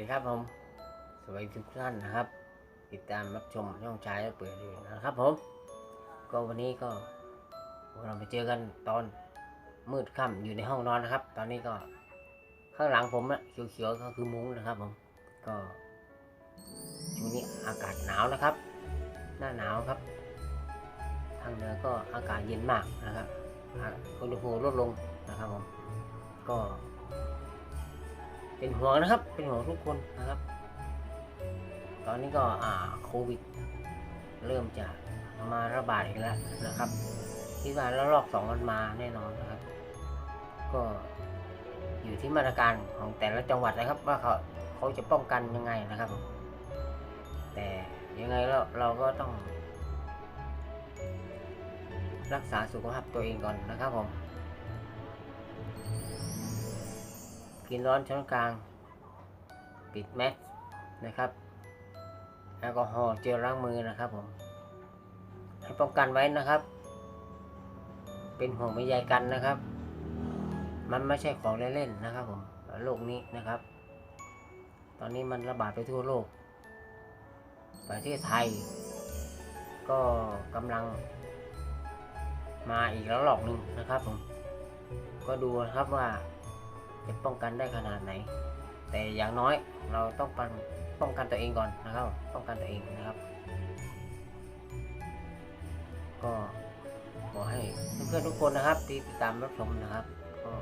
ดีครับผม สวัสดีทุกท่านนะครับ ติดตามรับชมช่องชายและเปิดอยู่นะครับผม ก็วันนี้ก็เราไปเจอกันตอนมืดค่ำอยู่ในห้องนอนนะครับ ตอนนี้ก็ข้างหลังผมอะเขียวๆก็คือมุ้งนะครับผม ก็ช่วงนี้อากาศหนาวนะครับ หน้าหนาวครับ ทางเหนือก็อากาศเย็นมากนะครับอุณหภูมิลดลงนะครับผม ก็ เป็นห่วงนะครับ เป็นห่วงทุกคนนะครับ ตอนนี้ก็อ่าโควิด เริ่มจะมาระบาดอีกแล้วนะครับคิดว่าแล้วรอบสองมันมาแน่นอนนะครับ ก็อยู่ที่มาตรการของแต่ละจังหวัดนะครับ ว่าเขาเขาจะป้องกันยังไงนะครับผมแต่ยังไงเราเราก็ต้อง รักษาสุขภาพตัวเองก่อนนะครับผม กินร้อนช้อนกลาง ปิดแมสนะครับแอลกอฮอล์เจลล้างมือนะครับผมให้ป้องกันไว้นะครับ เป็นห่วงเป็นใยกันนะครับ มันไม่ใช่ของเล่นๆนะครับผมโรคนี้นะครับ ตอนนี้มันระบาดไปทั่วโลก ประเทศไทย ก็กำลังมาอีกแล้วหลอกหนึ่งนะครับผมก็ดูนะครับว่า จะป้องกันได้ขนาดไหน แต่อย่างน้อยเราต้องป้องป้องกันตัวเองก่อนนะครับ ป้องกันตัวเองนะครับ ก็ขอให้เพื่อนๆทุกคนนะครับ ที่ติดตามรับชมนะครับ ก็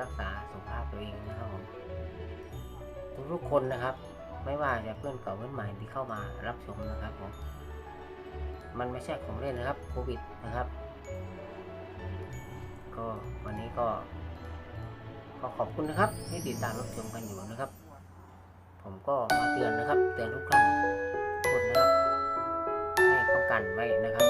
รักษาสุขภาพตัวเองนะครับผมทุกๆคนนะครับ ไม่ว่าจะเพื่อนเก่าเพื่อนใหม่ที่เข้ามารับชมนะครับผมมันไม่ใช่ของเล่นนะครับโควิดนะครับ ก็วันนี้ก็ ขอขอบคุณนะครับที่ติดตามรับชมกันอยู่นะครับ ผมก็มาเตือนนะครับเตือนทุกครั้งทุกคนนะครับให้ป้องกันไว้นะครับ